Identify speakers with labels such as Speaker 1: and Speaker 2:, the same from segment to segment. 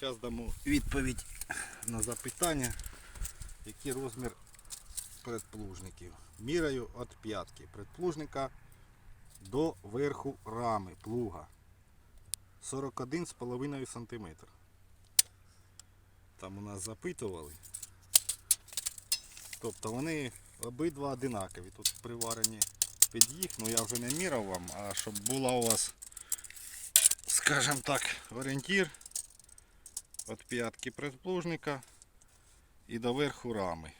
Speaker 1: Зараз дамо відповідь на запитання, який розмір предплужників. Міряю від п'ятки предплужника до верху рами плуга. 41,5 см. Там у нас запитували. Тобто вони обидва одинакові. Тут приварені під їх, ну я вже не міряв вам, а щоб була у вас, скажімо так, орієнтір від п'ятки предплужника і до верху рами.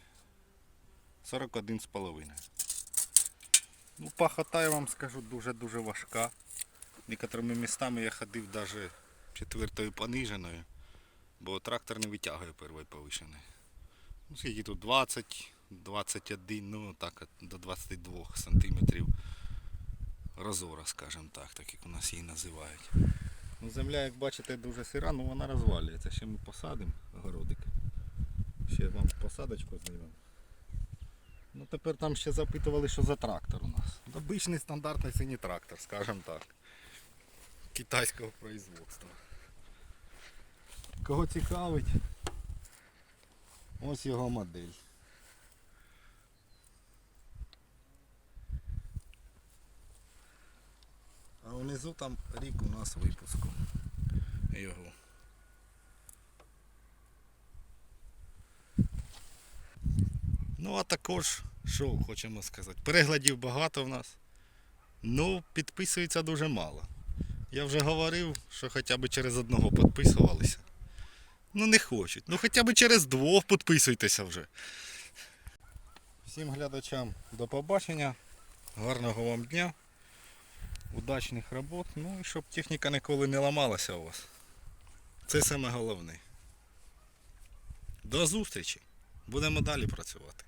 Speaker 1: 41,5. Ну, пахота, я вам скажу, дуже-дуже важка. Некоторими містами я ходив навіть четвертою пониженою, бо трактор не витягує первої повишеної. Ну, скільки тут 20, 21, ну так до 22 сантиметрів розора, скажімо так, так як у нас її називають. Ну, земля, як бачите, дуже сира, ну вона розвалюється. Ще ми посадимо городик. Ще вам посадочку знімемо. Ну тепер там ще запитували, що за трактор у нас. Обичний стандартний синій трактор, скажімо так. Китайського производства. Кого цікавить? Ось його модель. А внизу там рік у нас випуску. Його. Ну а також, що хочемо сказати, переглядів багато в нас. Ну, підписується дуже мало. Я вже говорив, що хоча б через одного підписувалися. Ну не хочуть. Ну хоча б через двох підписуйтеся вже. Всім глядачам до побачення. Гарного вам дня. Удачних робот. Ну і щоб техніка ніколи не ламалася у вас. Це саме головне. До зустрічі. Будемо далі працювати.